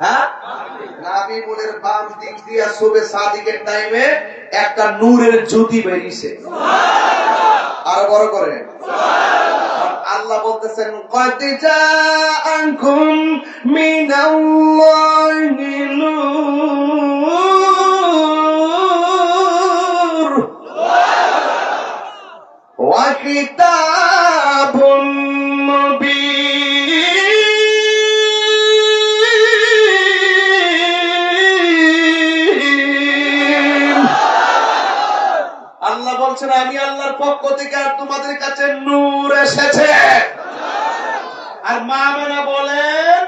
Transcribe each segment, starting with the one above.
হ্যাঁ? নাবি বাম দিক সাদিকের টাইমে একটা নূরের জ্যোতি বেরিয়েছে। আর বড় করে। আল্লাহ বলতেছেন পক্ষ থেকে আর তোমাদের কাছে নূর এসেছে। আর মা মেনা বলেন,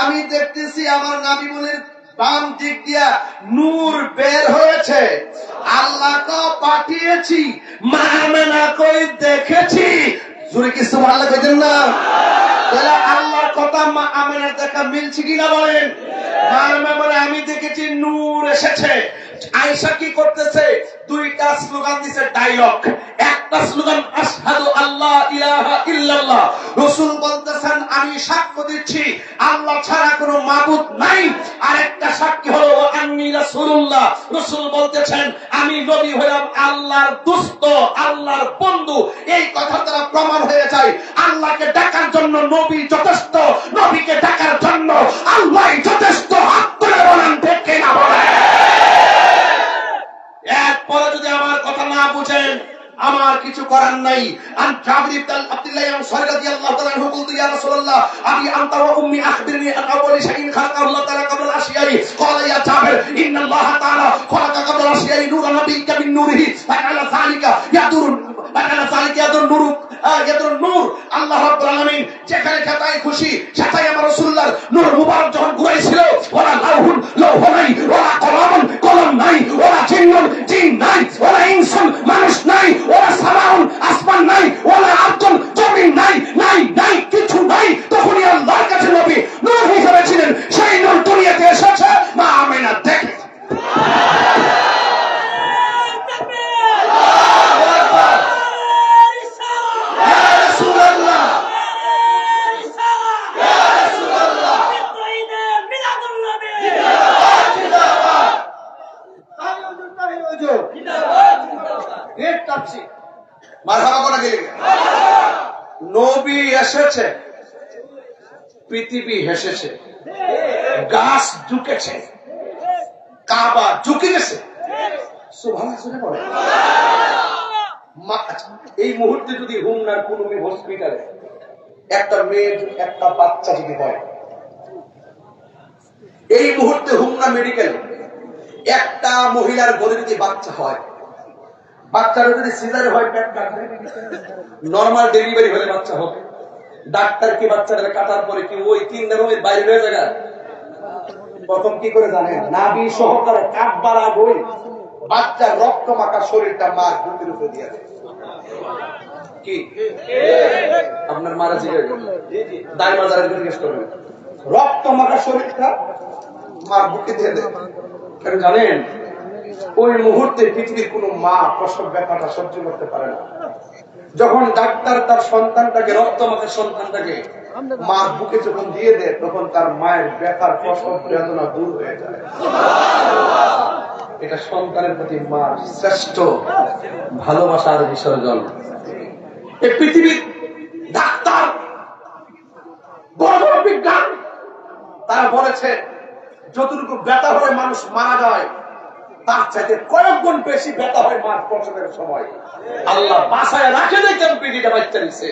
আমি দেখতেছি আমার নাবি বলেন বাম দিক দিয়া নূর বের হয়েছে। আল্লাহ পাঠিয়েছি, মা মেনা কই দেখেছি। জুড়ে কি সুবহানাল্লাহ কইতেন না? তাহলে আল্লাহর কথা মা আমেনার দেখা মিলছে কিনা বলেন? মা বলে, আমি দেখেছি নূর এসেছে। আয়েশা কি করতেছে? দুইটা স্লোগান দিছে, ডায়লগ। একটা স্লোগান, আশহাদু আল্লাহ ইলাহা ইল্লাল্লাহ। রাসূল বলতেছেন, আমি সাক্ষ্য দিচ্ছি, আল্লাহ ছাড়া কোনো মাবুদ নাই। আর একটা সাক্ষী হলো আন্নী রাসূলুল্লাহ। রাসূল বলতেছেন, আমি নবী হলাম আল্লাহর দুস্ত, আল্লাহর বন্ধু। এই কথা দ্বারা প্রমাণ হয়ে যায়, আল্লাহকে ডাকার জন্য নবী যথেষ্ট, নবীকে ডাকার জন্য আল্লাহই যথেষ্ট হাত তুলে বলেন, ঠিক কিনা বলেন? এরপরে যদি আমার কথা না বুঝেন, আমার কিছু করার নাই। আন জাবির ইবনে আব্দুল্লাহ রাদিয়াল্লাহু তাআলা আনহু বলতে রাসূলুল্লাহ, আবি আনতা ওয়া উম্মি আখবিরনি আন আউয়ালি শাইইন খালাকা আল্লাহ তাআলা ক্বাবল আল-আশিয়াই ক্বালা ইয়া জাবির, ইন্নাল্লাহ তাআলা খালাকা ক্বাবল আল-আশিয়াই নূরা নাবিয়্যিকা মিন নূরিহি। ফাআলা যালিকা ইয়াদুর ফাআলা যালিকা ইয়াদুর নূর আল্লাহ রাব্বুল আলামিন খুশি, সেটাই আমার রাসূলুল্লাহর নূর মুবারক ওরা লাউহুন, লৌহ নাই ওরা কলমন, কলম নাই ওরা ওরা মানুষ নাই ওরা সামাউন, আসমান নাই ওরা আর্জন জমিন নাই নাই নাই, কিছু নাই। তখনই আল্লাহর কাছে নবী নূর হিসেবে ছিলেন। সেই নূর দুনিয়াতে এসেছে। মা আমিনা দেখে। নবী এসেছে। পৃথিবী হেসেছে। গাছ ঝুঁকেছে কাবা ঝুঁকে গেছে আচ্ছা, এই মুহূর্তে যদি হুমনার কোন মেয়ে হসপিটালে একটা মেয়ে যদি- একটা বাচ্চা যদি হয় এই মুহূর্তে হুমনা মেডিকেল একটা মহিলার গলে যদি বাচ্চা হয়। বাচ্চার যদি সিজারে হয় নর্মাল ডেলিভারি হলে বাচ্চা হবে। ডাক্তার কি বাচ্চাটা কাটার পরে কি ওই তিন রুমের বাইরে হয়ে যায়? প্রথম কি করে জানেন? নাভি সহকারে কাটবার আগই বাচ্চার রক্ত মাখা শরীরটা মার বুকের উপরে দিয়ে দেয়। কি? আপনার মারা জিজ্ঞেস দায় মাজারে জিজ্ঞেস করবেন রক্ত মাখা শরীরটা মার বুকে দিয়ে দেয়। কেন জানেন, ওই মুহূর্তে পৃথিবীর কোন মা প্রসব ব্যথাটা সহ্য করতে পারে না। যখন ডাক্তার তার সন্তানটাকে, রক্ত মাখা সন্তানটাকে মার বুকে যখন দিয়ে দেয়, তখন তার মায়ের ব্যথার প্রসব বেদনা দূর হয়ে যায়। এটা সন্তানের প্রতি মার শ্রেষ্ঠ ভালোবাসার বিসর্জন। পৃথিবীর ডাক্তার বড় বড় বিজ্ঞান তারা বলেছে যতটুকু ব্যথা হয়ে মানুষ মারা যায়, তার চাইতে কয়েক গুণ বেশি ব্যথা হয় মার প্রসবের সময়। আল্লাহ বাসায় রাখে নাই কেন পিঠিটা বাচ্চা নিছে?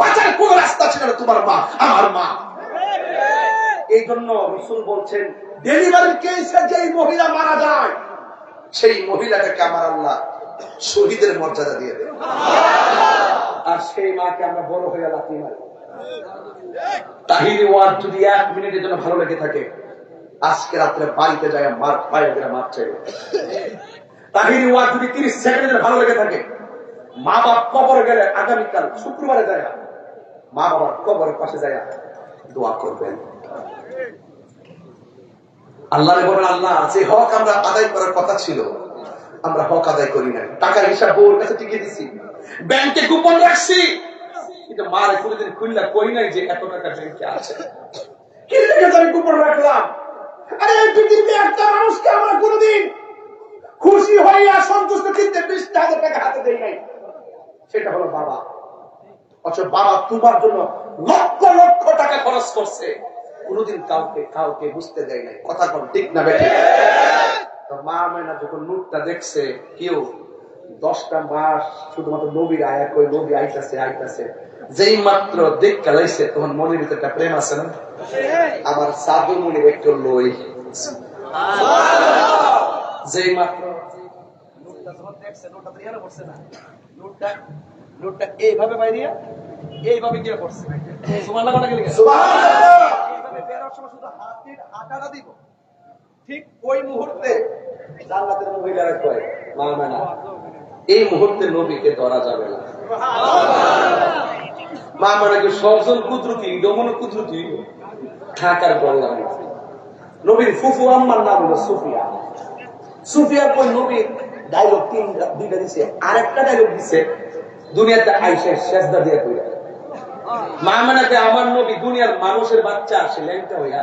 বাঁচার কোন রাস্তা ছিল না তোমার মা, আমার মা। এই জন্য রসুল বলছেন, ডেলিভারি কেসে যেই মহিলা মারা যায়, সেই মহিলাটাকে আমার আল্লাহ শহীদের মর্যাদা দিয়ে দেয় আর সেই মাকে আমরা বড় হয়ে লাথি মারি। তাহির ওয়ার যদি এক মিনিটের জন্য ভালো লেগে থাকে আজকে রাত্রে বাড়িতে যায় মার পায়ে ধরে মার চাইবে। তাহির ওয়ার যদি তিরিশ সেকেন্ডের ভালো লেগে থাকে মা বাপ কবরে গেলে আগামীকাল শুক্রবারে যায় মা বাবার কবরের পাশে যায় দোয়া করবেন। আল্লাহ বলেন আল্লাহ যে হক আমরা আদায় করার কথা ছিল, আমরা হক আদায় করি নাই। টাকার হিসাব বউর কাছে টিকে দিছি। ব্যাংকে কুপন রাখছি, কিন্তু মার কোনোদিন খুললা কই নাই যে এত টাকা ব্যাংকে আছে। কি লেগে আমি কুপন রাখলাম? খরচ করছে। কাউকে কাউকে বুঝতে দেয় মা দেখছে, কেউ দশটা মাস শুধুমাত্র নবীর আয়া কই, নবী আইতাছে আইতাছে। যেই মাত্র দেখ কালাইছে তখন মনের ভিতরে একটা প্রেম আছে না? আমার সাধু মনির একটু লই। যেই মাত্র নোটটা যখন দেখছে, নোটটা তো এখানে পড়ছে না। নোটটা- নোটটা এইভাবে বাইরিয়া, এইভাবে গিয়ে পড়ছে। সুবহানাল্লাহ কটা গেলে এইভাবে বেরোর সময় শুধু হাতের আটাটা দিব। ঠিক ওই মুহূর্তে জান্নাতের মহিলারা কয়, এই মুহূর্তে নবীকে ধরা যাবে না। মা কুদরতি কুদরতি, ঢাকার বললাম নবীর ফুফু আম্মার নাম হলো সুফিয়া। সুফিয়ার পর নবীর ডায়লগ তিন দুইটা দিছে। আরেকটা ডায়লগ দিছে, দুনিয়াতে আইসে শেষদা দিয়ে কইরা মা মানাতে আমার নবী দুনিয়ার মানুষের বাচ্চা আসে ল্যাংটা হইয়া,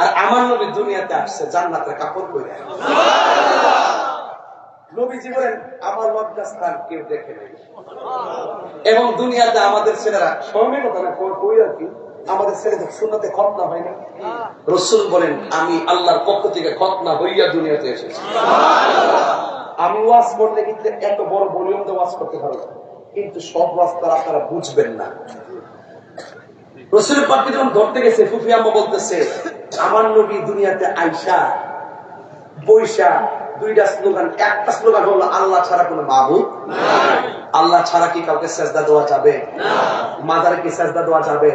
আর আমার নবী দুনিয়াতে আসছে জান্নাতের কাপড় কইরা নবীজি বলেন আমার লজ্জাস্থান কেউ দেখে এবং দুনিয়াতে আমাদের ছেলেরা কথা না কই- আর কি, আমাদের শূন্যতে খতনা রসুল বলেন, আমি আল্লাহর পক্ষ থেকে খতনা হইয়া দুনিয়াতে এসেছি। আমি ওয়াজ করলে কিন্তু এত বড় ভলিউম দিয়ে ওয়াজ করতে পারব কিন্তু সব রাস্তা আপনারা বুঝবেন না। রসুলের পাখি যখন ধরতে গেছে, ফুফি আম্মা বলতেছে, আমার নবী দুনিয়াতে আইসা বৈশা দুইটা স্লোগান একটা স্লোগান হলো আল্লাহ ছাড়া কোনো মাবুদ আল্লাহ ছাড়া কি কাউকে সেজদা দেওয়া যাবে? মাদারে কি সেজদা দেওয়া যাবে?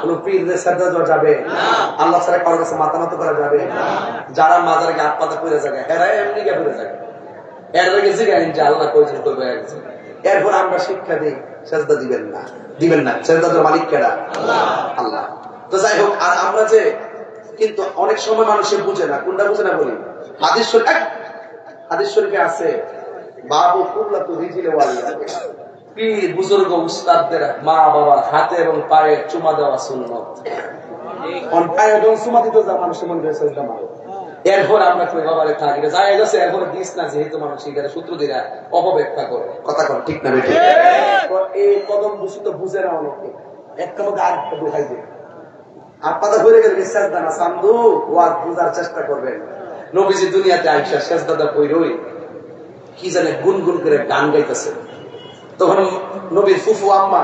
কোন পীরদের সেজদা দেওয়া যাবে? আল্লাহ ছাড়া কারোর কাছে মাথা নত করা যাবে? যারা মাদারকে হাত পাতা করে যাবে এরা এমনি কে করে যাবে এর আগে জিগাইন যে আল্লাহ কইছেন করবে এরপর আমরা শিক্ষা দিই সেজদা দিবেন না। দিবেন না। সেজদা তো মালিক কেডা আল্লাহ। তো যাই হোক আর আমরা যে কিন্তু অনেক সময় মানুষে বুঝে না। কোনটা বুঝে না বলি? হাদিস এক, হাদিস শরীফে আছে বাবু কুল্লা তো রিজিলে ওয়ালিয়া পীর বুজুর্গ উস্তাদদের মা বাবার হাতে এবং পায়ে চুমা দেওয়া সুন্নত। অন পায়ে এবং চুমা দিতে যা মানুষের মনে মারে। এরপর আমরা কই বাবারে থাকি যাই গেছে এরপর দিস না যেহেতু মানুষ এখানে সূত্র দিরা অপব্যাখ্যা করে কথা কর ঠিক না তো এই কদম দূষিত বুঝে না অনেকে। একটা মধ্যে আরেকটা ঢুকাই দেয় আপনাদের ঘুরে গেলে বিশ্বাস দানা সান্দু ওয়াজ বুঝার চেষ্টা করবেন। নবীজি দুনিয়াতে আইসা শেষ দাদা কইরই, কি জানে গুনগুন করে গান গাইতেছে। তখন নবীর ফুফু আম্মা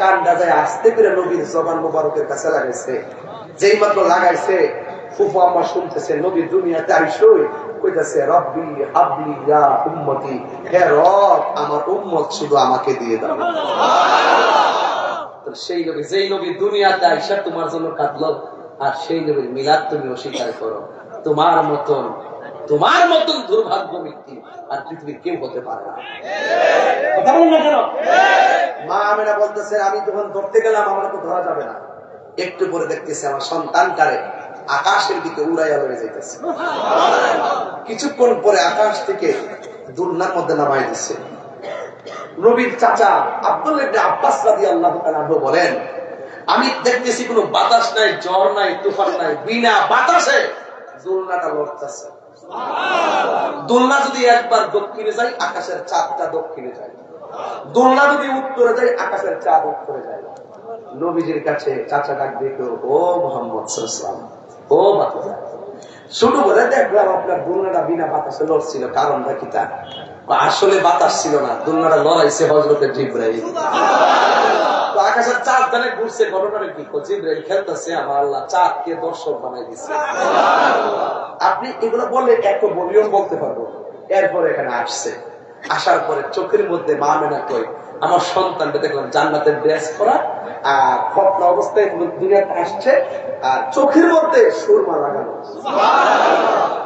কানটা যায়, আস্তে করে নবীর জবান মোবারকের কাছে লাগাইছে। যেই মাত্র লাগাইছে, ফুফু আম্মা শুনতেছে নবীর দুনিয়াতে আইসই, কইতাছে, রব্বি হাবলি ইয়া উম্মতি, হে রব, আমার উম্মত শুধু আমাকে দিয়ে দাও। সেই নবী, যেই নবী দুনিয়াতে আইসা তোমার জন্য কাঁদলো, আর সেই নবীর মিলাদ তুমি অস্বীকার করো। তোমার মতন তোমার মতন দুর্ভাগ্য ব্যক্তি আর পৃথিবীর কেউ হতে পারে না। কথা বলেন না মা আমেনা বলতেছে, আমি যখন ধরতে গেলাম, আমার তো ধরা যাবে না। একটু পরে দেখতেছে, আমার সন্তানটারে আকাশের দিকে উড়াইয়া লয়ে যাইতেছে। কিছুক্ষণ পরে আকাশ থেকে দুর্নার মধ্যে নামাই দিচ্ছে নবীর চাচা আব্দুল আব্বাস তাআলা আনহু বলেন, আমি দেখতেছি কোনো বাতাস নাই, জ্বর নাই, তুফান নাই, বিনা বাতাসে দোলনাটা দোলনা যদি একবার দক্ষিণে যায়, আকাশের চাঁদটা দক্ষিণে যায়। দোলনা যদি উত্তরে যায়, আকাশের চাঁদ উত্তরে যায়। নবীজির কাছে চাচা ডাক দেখো ও মোহাম্মদ ও বাতাস শুরু করে দেখলাম আপনার দোলনাটা বিনা বাতাসে লড়ছিল। কারণটা কি তা আসলে বাতাস ছিল না, দোলনাটা লড়াইছে হজরতের জিব্রাইল। আকাশের চাঁদ জানে ঘুরছে কি? জিব্রাইল খেলতেছে আমার আল্লাহ দর্শক বানাই দিচ্ছে আপনি এগুলো বললে এত ভলিউম বলতে পারব। এরপরে এখানে আসছে। আসার পরে চোখের মধ্যে মা মেনা কই, আমার সন্তানটা দেখলাম জান্নাতের ড্রেস করা আর খতনা অবস্থায় দুনিয়াতে আসছে, আর চোখের মধ্যে সুরমা লাগানো।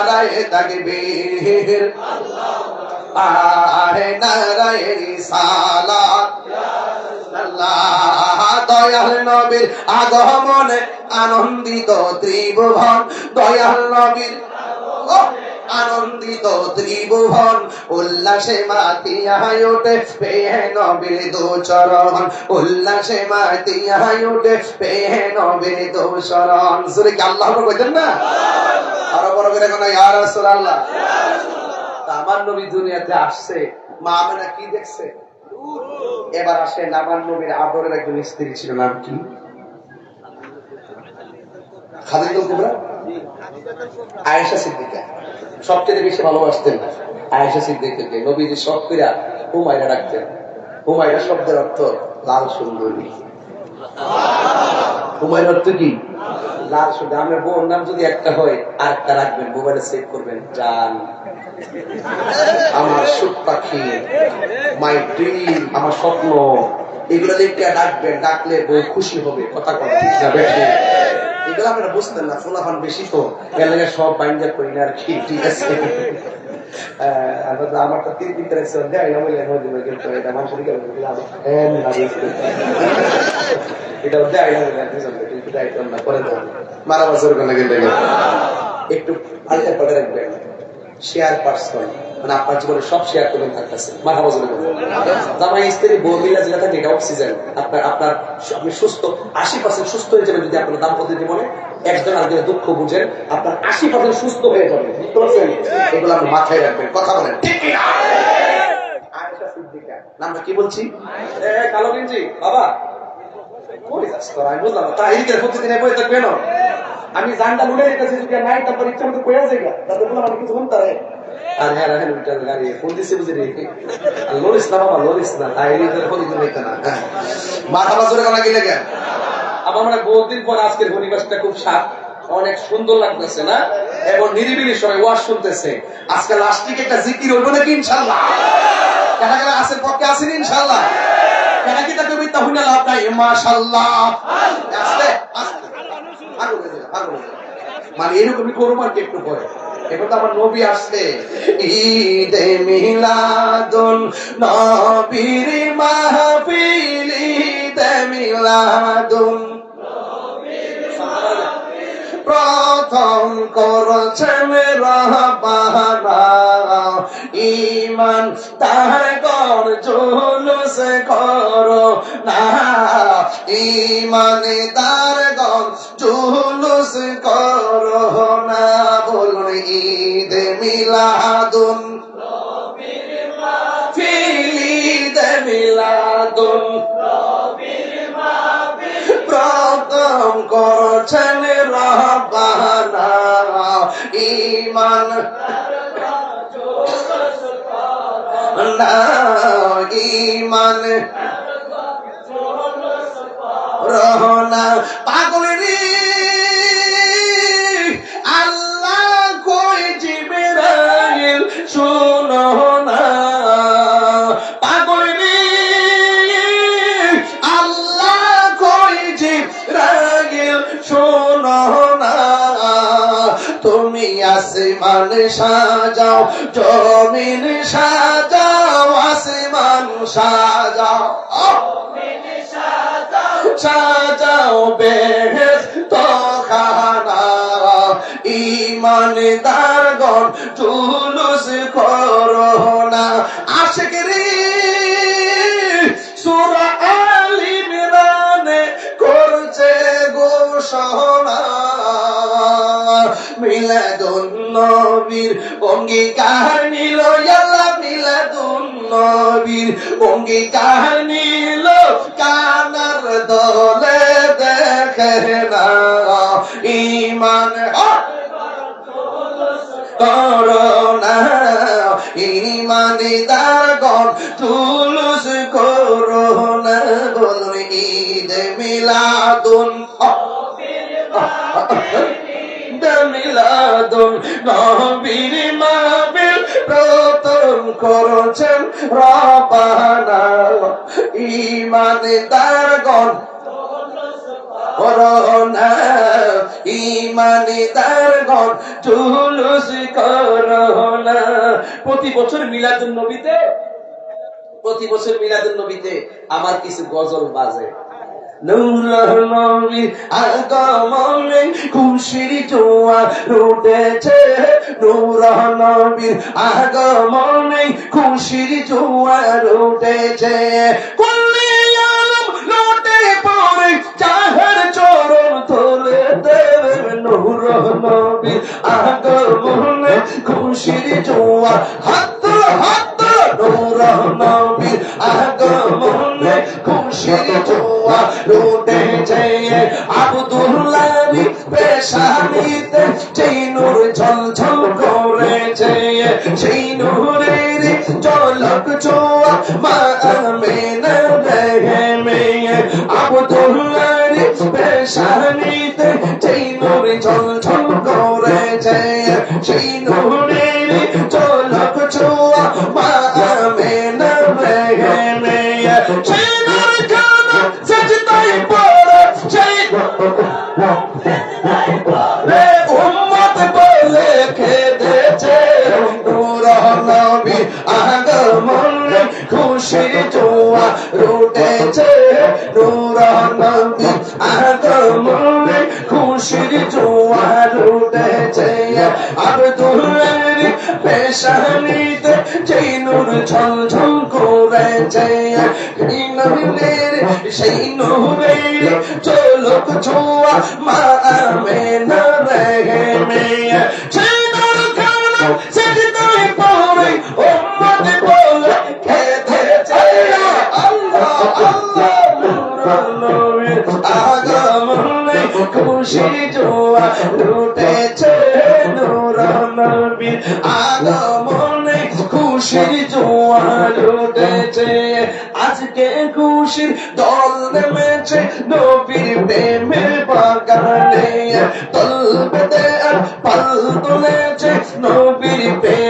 নারায় তাকবীর। আরে নারায় আল্লাহ দয়াল নবীর আগমনে আনন্দিত ত্রিভুবন। দয়াল নবীর আনন্দিত ত্রিভুবন, উল্লাসে মাতিয়ায় ওঠে পেয়ে নবীর দু চরণ। উল্লাসে মাতিয়ায় ওঠে পেয়ে নবীর দু চরণ। সুরে কি আল্লাহ কইতেন না? আরও বড় করে কোন ইয়া রাসূলুল্লাহ। আমার নবী দুনিয়াতে আসছে, মা আমেনা কি দেখছে? এবার আসে নামান নবীর আদরের একজন স্ত্রী, ছিল নাম কি? খাদিজুল কুবরা? আয়েশা সিদ্দিকা। সবচেয়ে বেশি ভালোবাসতেন আয়েশা সিদ্দিকাকে। নবীজি হুমায়রা রাখতেন হুমায়রা শব্দের অর্থ লাল সুন্দরী। হুমায়রা অর্থ কি? লাল সুন্দর। নাম যদি একটা হয় আর একটা রাখবেন, মোবাইলে সেভ করবেন। জান। আমার সুখ পাখি মাই ড্রিম আমার স্বপ্ন, এগুলো লিখে ডাকবেন, ডাকলে বউ খুশি হবে। কথা কথা ঠিক না এগুলো আপনারা বুঝতেন না, ফোলাফান বেশি তো। এর লাগে সব বাইন্ডা করি না আর কি, ঠিক আছে। আমরা তো তিন দেয় করে এটা কিন্তু না করে মারা গেলে একটু আলটা করে রাখবেন শেয়ার পার্সন। মানে আপনার জীবনে সব শেয়ার করবেন থাকতেছে মাথা বজরে জামাই, স্ত্রী, বউ মিলা যেটা থাকে এটা অক্সিজেন আপনার আপনার, আপনি সুস্থ, আশি পার্সেন্ট সুস্থ হয়ে যাবেন যদি আপনার দাম্পত্য জীবনে। একজন আরেকজনের দুঃখ বুঝেন, আপনার আশি পার্সেন্ট সুস্থ হয়ে যাবে। এগুলো আপনি মাথায় রাখবেন। কথা বলেন। ঠিক তোরা? আমি জানটা লুড়ে দিতেছি, যদি নাই, তারপর ইচ্ছা মতো কয়ে যাই তাতে বললাম, আমি কিছু পারে আর হ্যাঁ গাড়ি ফোন দিছে বুঝি লরিস না, বাবা লরিস না, তাই ফোন দিতে না। মাথা বাজরে কোনা? আমার মানে বহুদিন পর আজকের পরিবেশটা খুব সাপ, অনেক সুন্দর লাগতেছে, না? এবং নিরিবিলি সবাই ওয়াজ শুনতেছে। আজকে লাস্টিক একটা জিকির হইব নাকি, ইনশাল্লাহ? কেনা কেনা আসের পক্ষে আসেন ইনশাল্লাহ? কেনা কি তাকে বিদ্যা হইনা লাভ নাই? মাশাল্লাহ। আস্তে আস্তে। মানে এরকমই করব আর কি একটু পরে এবার তো আমার নবী আসছে। ঈদে মিলাদুন নবীর মাহফিল ঈদে মিলাদুন। প্রথম করছেন রহবানা ইমান তার গর জুলুস করো না। ইমান তার গর জুলুস করো না। বলুন ঈদ মিলাদুন। ফিলিদ মিলাদুন। প্রথম করছেন রহবানা। ইমান ইমান রহনা। পাগল আসমান সাজাও জমিন সাজাও আসমান সাজাও। সাজাও বেহেস তো খানা ইমানদার নবীর অঙ্গীকার নিল আল্লাহ মিলাদুন নবীর অঙ্গীকার নিল। কানার দলে দেখে না ইমান করোনা ইমানিদার গণ তুলুস বলুন ঈদ মিলাদুন। মিলাদুন নবীর মাহফিল করছেন গণ করোনা ইমানিদার গণ করোনা। প্রতি বছর মিলাদুন নবীতে, প্রতি বছর মিলাদুন নবীতে আমার কিছু গজল বাজে। খুশির জোয়া রুটেছে নূর নবীর আগমনে খুশির জোয়া রুটেছে কুল্লি আলম লোটে পড়ে চাহার চরণ তোলে দেবে নূর নবীর আগমনে খুশির হাত হাত নূর নবীর আগমনে পেশানিতে জোয়া রুটেছে নূর নবী আগমনে খুশির জোয়া রুটেছে আব্দুল্লাহর পেশানিতে যেই নূর ঝলঝল করেছে। নূরের সেই নূরের চলক ছোয়া মা আমেনা রহে মেয়ে। সেই নূর খানা আগমনে খুশি জোয়া লুটেছে নূর নবীর আগমনে খুশির জোয়া লুটেছে আজকে খুশির দল নেমেছে নবীর প্রেমের বাগানে দল বেঁধে পাল তুলেছে নবীর প্রেমের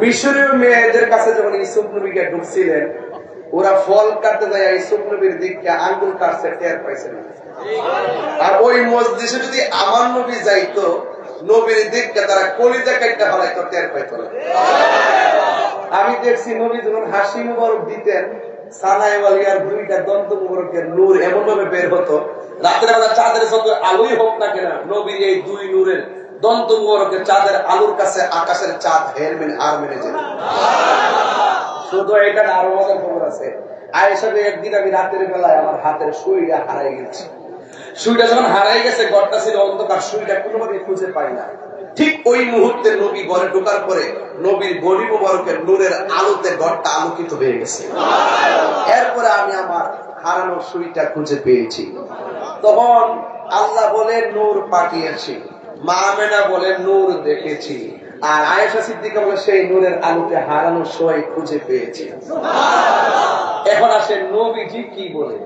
মিশরীয় মেয়েদের কাছে যখন ইসুফ নবীকে ঢুকছিলেন, ওরা ফল কাটতে যায় ইসুফ নবীর দিককে আঙ্গুল কাটছে, টের পাইছে না। আর ওই মসজিদে যদি আমার নবী যাইতো, নবীর দিককে তারা কলিজা কাটতে হলাইতো টের পাইতো না। আমি দেখছি নবী যখন হাসি মুবারক দিতেন সানাইওয়ালিয়ার দুইটা দন্ত মুবারকের নূর এমন ভাবে বের হতো, রাতের বেলা চাঁদের যত আলোই হোক না কেন, নবীর এই দুই নূরের দন্ত মুবারকের চাঁদের আলোর কাছে, আকাশের চাঁদ হের মেনে আর মেনে যেত শুধু এটা না, আরও মজার খবর আছে। আয়েশা একদিন আমি রাতের বেলায় আমার হাতের সুইটা হারাই গেছি। সুইটা যখন হারাই গেছে, ঘরটা ছিল অন্ধকার, সুইটা কোনোভাবে খুঁজে পাই না। ঠিক ওই মুহূর্তে নবী ঘরে ঢোকার পরে নবীর গরি মুবারকের নূরের আলোতে ঘরটা আলোকিত হয়ে গেছে। এরপরে আমি আমার হারানো সুইটা খুঁজে পেয়েছি। তখন আল্লাহ বলে, নূর পাঠিয়েছি। মা মেনা বলে নূর দেখেছি। আর আয়েশা সিদ্দিকা বলে সেই নূরের আলোতে হারানো সবাই খুঁজে পেয়েছে। এখন আসে নবীজি কি বলে?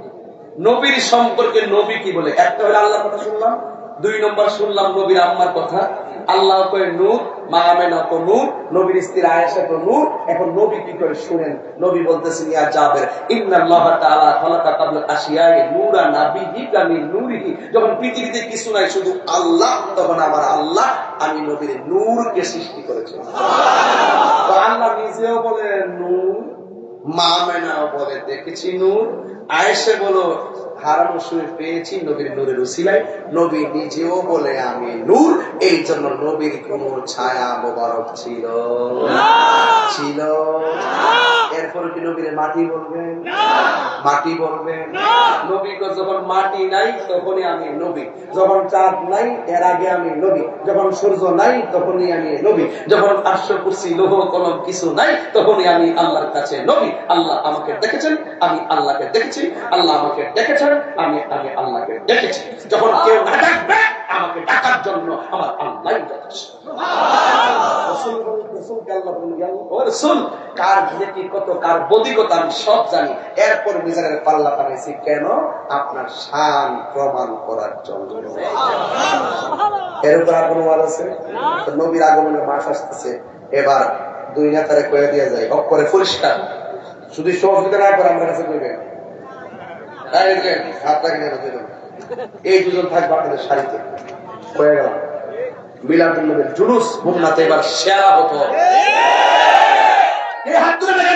নবীর সম্পর্কে নবী কি বলে? একটা হলে আল্লাহর কথা শুনলাম, দুই নম্বর শুনলাম নবীর আম্মার কথা। আল্লাহ কয়ে নূর মা আমেনা তো নূর, নবীর স্ত্রী আয়েশা তো নূর। এখন নবী কি করে শুনেন? নবী বলতেছেন, ইয়া জাবের, ইন্নাল্লাহ তাআলা খালাকা কাবলা আশিয়ায়ে নূরা নাবিয়িকা মিন নূরিহি। যখন পৃথিবীতে কিছু নাই, শুধু আল্লাহ, তখন আমার আল্লাহ, আমি নবীর নূরকে সৃষ্টি করেছি। তো আল্লাহ নিজেও বলে, নূর মা মেনাও বলে, দেখেছি নূর। আয়েশে বলো হারানো শুয়ে পেয়েছি? নবীর নূরের উসিলায়। নবী নিজেও বলে আমি নূর। এই জন্য নবীর কোন ছায়া মোবারক ছিল ছিল এরপর কি নবীরে মাটি বলবেন মাটি বলবেন নবীকে যখন মাটি নাই তখনই আমি নবী। যখন চাঁদ নাই এর আগে আমি নবী। যখন সূর্য নাই তখনই আমি নবী। যখন আশ্ব কুরসি লোহ কলম কিছু নাই তখনই আমি আল্লাহর কাছে নবী। আল্লাহ আমাকে দেখেছেন আমি আল্লাহকে দেখেছি। আল্লাহ আমাকে দেখেছেন। আমি আমি আল্লাহকে দেখেছি। যখন কেউ না ডাকবে আমাকে ডাকার জন্য আমার আল্লাহ যথেষ্ট। রসুল বলেন, রসুলকে আল্লাহ বলেন, আল্লাহ, ও রসুল, কার নেকি কত কার বদিকতা আমি সব জানি। এরপর মিজানের পাল্লা কেন? আপনার শান প্রমাণ করার জন্য। এর উপর আর কোনো আছে? নবীর আগমনের মাস আসতেছে। এবার দুই নেতারে কয়ে দিয়ে যায় অক্ষরে পরিষ্কার। শুধু সহযোগিতা না করে আমার কাছে কইবেন এই দুজন। থাকবে আপনাদের শাড়িতে। হয়ে গেল। মিলাদুল জুলুস মুন্নাতে এবার সেরা হতো। হাত তুলে দেখে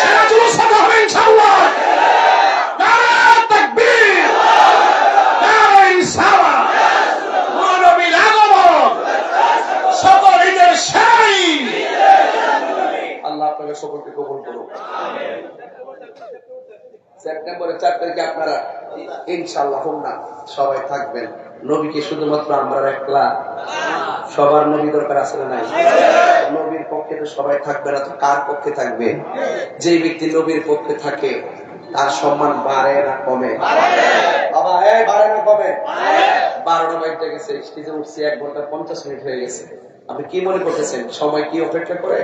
সেরা জুলুস হবে ইনশাআল্লাহ নারে তাকবীর নারে ইসারা নবীর আগমন সকল ঈদের সেরাই আল্লাহ আপনাকে সকলকে কবুল করুন সেপ্টেম্বরের চার তারিখে আপনারা ইনশাল্লাহ হোক না, সবাই থাকবেন। নবীকে শুধুমাত্র আমরা একলা সবার নবী দরকার আছে না নাই? নবীর পক্ষে তো সবাই থাকবে না, তো কার পক্ষে থাকবে? যে ব্যক্তি নবীর পক্ষে থাকে, তার সম্মান বাড়ে না কমে? বাবা বাড়ে না কমে? বারোটা গেছে, স্টেজে এক ঘণ্টা পঞ্চাশ মিনিট হয়ে গেছে। আপনি কি মনে করতেছেন? সময় কি অপেক্ষা করে?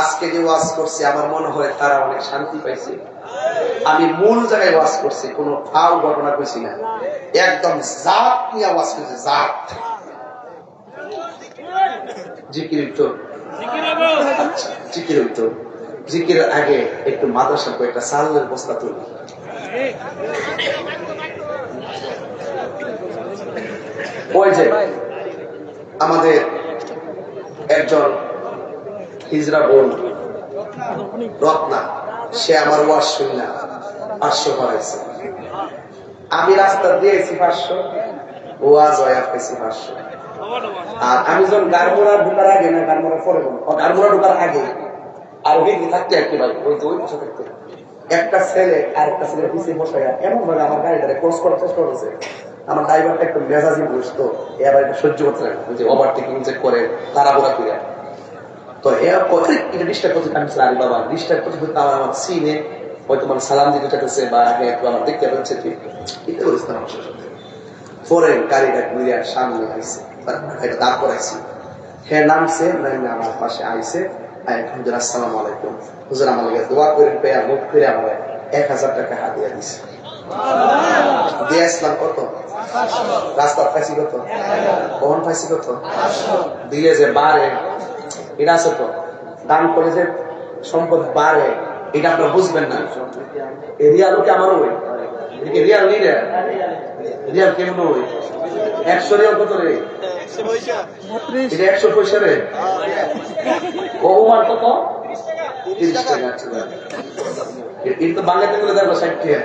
আজকে যে ওয়াজ করছি, আমার মনে হয় তারা অনেক শান্তি পাইছে। আমি মূল জায়গায় ওয়াজ করছি, কোন ফাউ ঘটনা কইছি না। একদম জাত নিয়ে ওয়াজ করছি, জাত। জিকির উত্তর। জিকির উত্তর। আগে একটু মাদ্রাসা সালের বস্তা ওই যে আমাদের একজন হিজরা বোন, রত্না। সে আমার ওয়াজ শুনি না, পাঁচশো করাইছে আমি রাস্তা দিয়েছি পাঁচশো ওয়াজ ওয়াজ পেয়েছি পাঁচশো। আর আমি যখন গারমোড়া ঢুকার আগে না গারমোড়া পরে গারমোড়া ঢুকার আগে, আর ওই থাকতে একটি ভাই, ওই তো ওই পাশে থাকতে। একটা ছেলে আর একটা ছেলে পিছিয়ে বসে এমন ভাবে আমার গাড়িটারে ক্রস করার চেষ্টা করেছে আমার ড্রাইভারটা একটু মেজাজি বসতো এবার একটু সহ্য করতে লাগে যে ওভারটেকিং যে করে, তাড়াহুড়া করে। তো এর এটা ডিস্টার্ব করতে আমি আরে বাবা। ডিস্টার্ব করতে করতে আমার আমার সিনে হয়তো আমার সালাম দিতে চাইতেছে বা হ্যাঁ একটু আমার দেখতে পাচ্ছে তুই এটা আমার পরে গাড়িটা ঘুরে সামনে আইসে এটা তারপর আইসি হ্যাঁ নামছে, নামে আমার পাশে আইসে হুজুর, আসসালাম আলাইকুম। হুজুর, আমার লাগে দোয়া করে মুখ ফিরে আমার এক হাজার টাকা হাতিয়ে দিছে। দিয়ে আসলাম কত? রাস্তার পাইছি কত? কখন পাইছি কত? দিয়ে যে বাড়ে এটা আছে তো, দান করে যে সম্পদ বাড়ে এটা আপনারা বুঝবেন না। রিয়াল কি আমারও ওই এদিকে রিয়াল নেই রে? কেমন একশো রিয়াল কত রে? একশো পয়সা রে? ও কত? তিরিশ আচ্ছা। বাংলাতে করে দেখো ষাট টাকা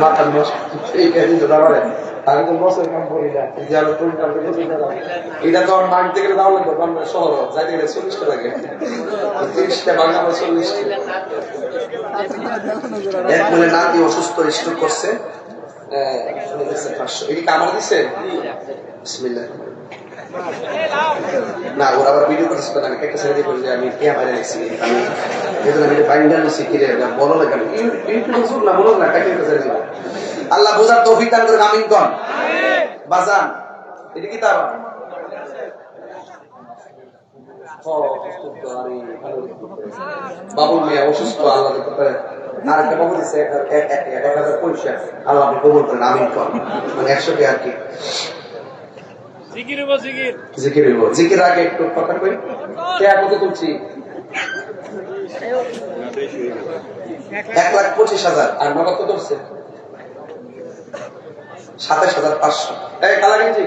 মাথা নষ্ট আমি তো বছর না এটা তো আমার মাঠ থেকে দাও লাগবে বাংলা শহর যাইতে গেলে আমার বলে নাতি অসুস্থ করছে পাঁচশো এটা কি আমার বিসমিল্লাহ না ওরা আবার ভিডিও করতেছে তো আমি একটা ছেড়ে দিয়ে যে আমি কে বাইরে নিচ্ছি আমি যেহেতু আমি বাইন্ডার বলো না কেন ইউটিউব না না আল্লাহ বোঝার তৌফিক দান করে আমিন কন। বাজান এটা কি তার? বাবুল মিয়া অসুস্থ আল্লাহ আর একটা বাবু দিচ্ছে এক- এক- এক- এক হাজার পয়সা। আল্লাহ আপনি কবুল করেন আমিন কন। মানে একশো কে আর কি। জিকির আগে একটু কথা কই কত তুলছি? এক লাখ পঁচিশ হাজার। আর নগদ কত উঠছে সাতাশ হাজার পাঁচশো। এই কালা গেছি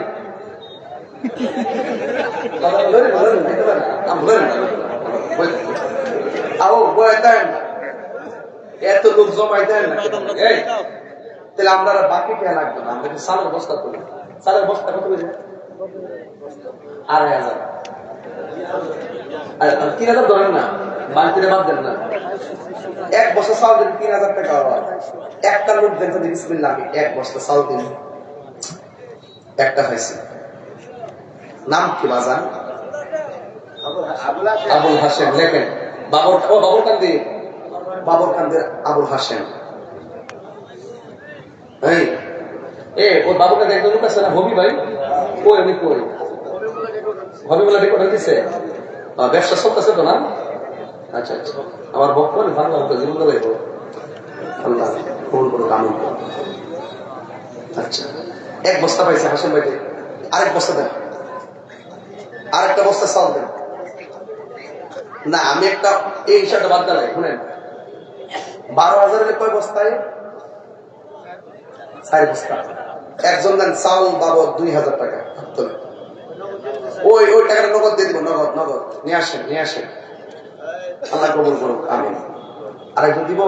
এত লোক জমাই দেন তাহলে আমরা বাকি কে লাগবে না? আমরা সালের বস্তা করি? সালের বস্তা কত করে? আড়াই হাজার। তিন হাজার ধরেন না। বাড়িতে বাদ দেন না। এক বছর চাল দিন তিন হাজার টাকা হয়। একটা লোক দেন যদি বিসমিল্লাহ আমি এক বছর চাল দিন একটা হয়েছে। নাম কি বাজান? আবুল হাসেম লেখেন। বাবর ও বাবর কান্দি। বাবর কান্দের আবুল হাসেম এই এ ও বাবর কান্দি একজন লোক আছে না হবি ভাই? কই উনি কই? হবি বলে রেকর্ড দিছে আহ, ব্যবসা চলতেছে তো না? আচ্ছা আচ্ছা। আমার বক্তব্য ভালো লাগবে জীবন লাগবে আল্লাহ কবুল করুক আমিন আচ্ছা এক বস্তা পাইছে হাসেম ভাইকে। আরেক বস্তা দেন। আরেকটা বস্তা চাল দেন। না, আমি একটা এই হিসাবটা বাদ দিলাই শুনেন। বারো হাজারের কয় বস্তায়? চার বস্তা। একজন দেন চাউল বাবদ দুই হাজার টাকা। ওই ওই টাকাটা নগদ দিয়ে দিব, নগদ নগদ। নিয়ে আসেন নিয়ে আসেন। আল্লাহ কবুল করুক আমি আরেকজন দিব?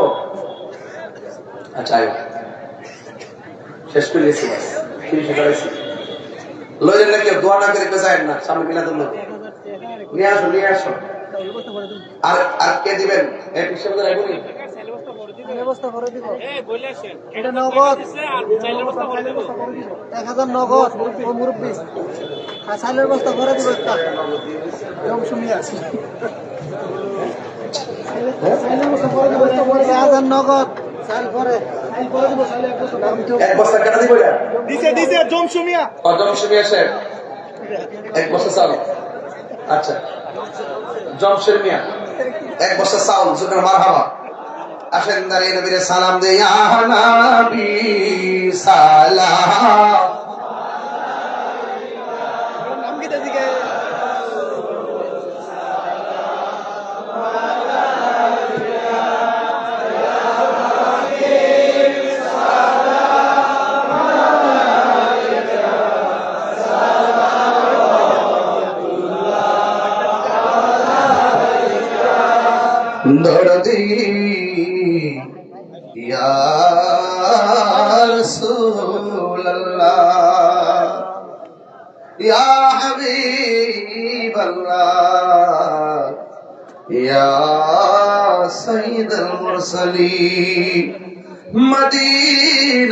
আচ্ছা শেষ করে গেছি বাস। তিরিশ হাজার আইসি লইলেন না কেউ দোয়া না করে যায় না সামনে কিনা তোমরা নিয়ে আসো নিয়ে আসো। আর আর কে দিবেন? এক ও মুরব্বী। বস্তা ভরে দিব একটা। এরকম শুনি আছি সাইলের বস্তা ভরে দিব একটা ভরে এক হাজার নগদ। এক বস্তা এক বস্তা কেটে দিব দিছে দিছে জমসুমিয়া কজন শুনে এক বস্তা চাউল। আচ্ছা। জমশের মিয়া। এক বস্তা চাউল সুতরাং মার হাওয়া আসেন দাঁড়িয়ে নবীরে সালাম দে ইয়া নবী সালাম। সাইয়্যিদুল মুরসালিন